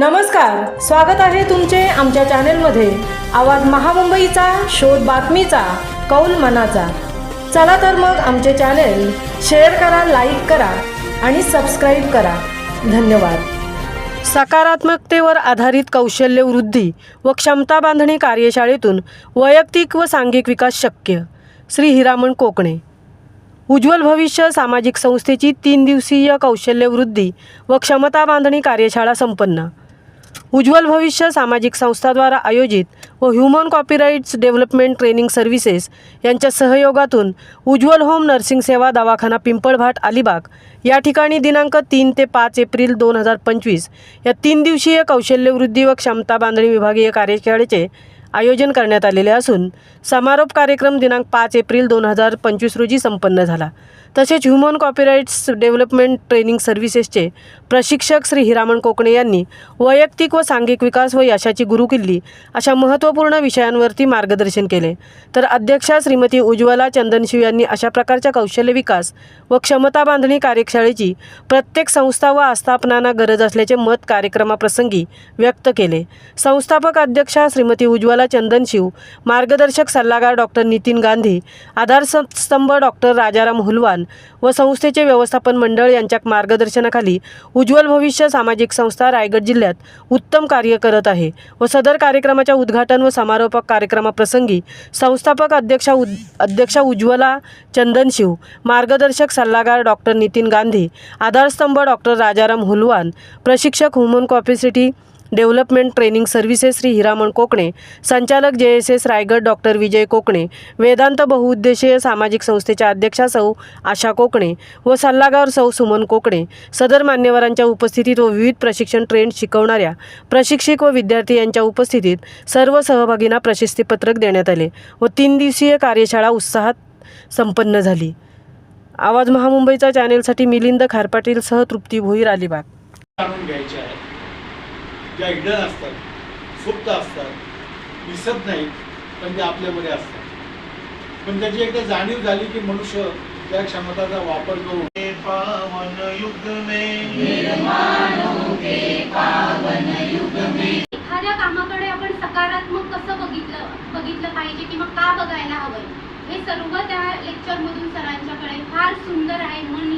नमस्कार स्वागत आहे तुमचे आमच्या चॅनेलमध्ये. आवाज महामुंबईचा शोध बातमीचा कौल मनाचा. चला तर मग आमचे चॅनेल शेअर करा लाईक करा आणि सबस्क्राईब करा. धन्यवाद. सकारात्मकतेवर आधारित कौशल्य वृद्धी व क्षमता बांधणी कार्यशाळेतून वैयक्तिक व सांघिक विकास शक्य. श्री हिरामण कोकणे. उज्ज्वल भविष्य सामाजिक संस्थेची तीन दिवसीय कौशल्य वृद्धी व क्षमता बांधणी कार्यशाळा संपन्न. उज्ज्वल भविष्य सामाजिक संस्थाद्वारा आयोजित व human copyrights development training services यांच्या सहयोगातून उज्ज्वल होम नर्सिंग सेवा दवाखाना पिंपळभाट अलिबाग या ठिकाणी दिनांक तीन ते पाच एप्रिल दोन हजार पंचवीस या तीन दिवसीय कौशल्यवृद्धी व क्षमता बांधणी विभागीय कार्यशाळेचे आयोजन करण्यात आलेले असून समारोप कार्यक्रम दिनांक पाच एप्रिल दोन हजार पंचवीस रोजी संपन्न झाला. तसेच ह्युमन कॉपीराईट्स डेव्हलपमेंट ट्रेनिंग सर्व्हिसेसचे प्रशिक्षक श्री हिरामण कोकणे यांनी वैयक्तिक व सांघिक विकास व यशाची गुरुकिल्ली अशा महत्त्वपूर्ण विषयांवरती मार्गदर्शन केले. तर अध्यक्षा श्रीमती उज्ज्वला चंदनशिव यांनी अशा प्रकारच्या कौशल्य विकास व क्षमता बांधणी कार्यशाळेची प्रत्येक संस्था व आस्थापनांना गरज असल्याचे मत कार्यक्रमाप्रसंगी व्यक्त केले. संस्थापक अध्यक्षा श्रीमती उज्ज्वला चंदनशिव मार्गदर्शक सल्लागार डॉक्टर नितीन गांधी आधारस्तंभ डॉक्टर राजाराम हुलवान व संस्थेचे व्यवस्थापन मंडळ यांच्या मार्गदर्शनाखाली उज्ज्वल भविष्य सामाजिक संस्था रायगड जिल्ह्यात उत्तम कार्य करत आहे व सदर कार्यक्रमाच्या उद्घाटन व समारोपक कार्यक्रमाप्रसंगी संस्थापक अध्यक्षा उद अध्यक्षा उज्ज्वला चंदनशिव मार्गदर्शक सल्लागार डॉक्टर नितीन गांधी आधारस्तंभ डॉक्टर राजाराम हुलवान प्रशिक्षक human capacity development training services Shri Hiraman Kokane संचालक J S S Raigad doctor Vijay Kokane Vedant बहुउद्देशीय सामाजिक संस्थेच्या अध्यक्षा सौ आशा कोकणे व सल्लागार सौ सुमन कोकणे. सदर मान्यवरांच्या उपस्थितीत व विविध प्रशिक्षण ट्रेंड शिकवणाऱ्या प्रशिक्षक व विद्यार्थी यांच्या उपस्थितीत सर्व सहभागींना प्रशस्तीपत्रक देण्यात आले व तीन दिवसीय कार्यशाळा उत्साहात संपन्न झाली. आवाज महामुंबईचा चॅनेलसाठी मिलिंद खारपाटीलसह तृप्ती भोईर अलिबाग. ज्या हिडन असतात सुप्त असतात दिसत नाहीत पण ते आपल्यामध्ये असतात. पण त्याची एकदा जाणीव झाली की मनुष्य त्या क्षमताचा वापर करून पावन युग एखाद्या कामाकडे आपण सकारात्मक कसं बघितलं बघितलं पाहिजे किंवा का बघायला हवंय? हे सर्व त्या लेक्चरमधून सरांच्याकडे फार सुंदर आहे मन लावून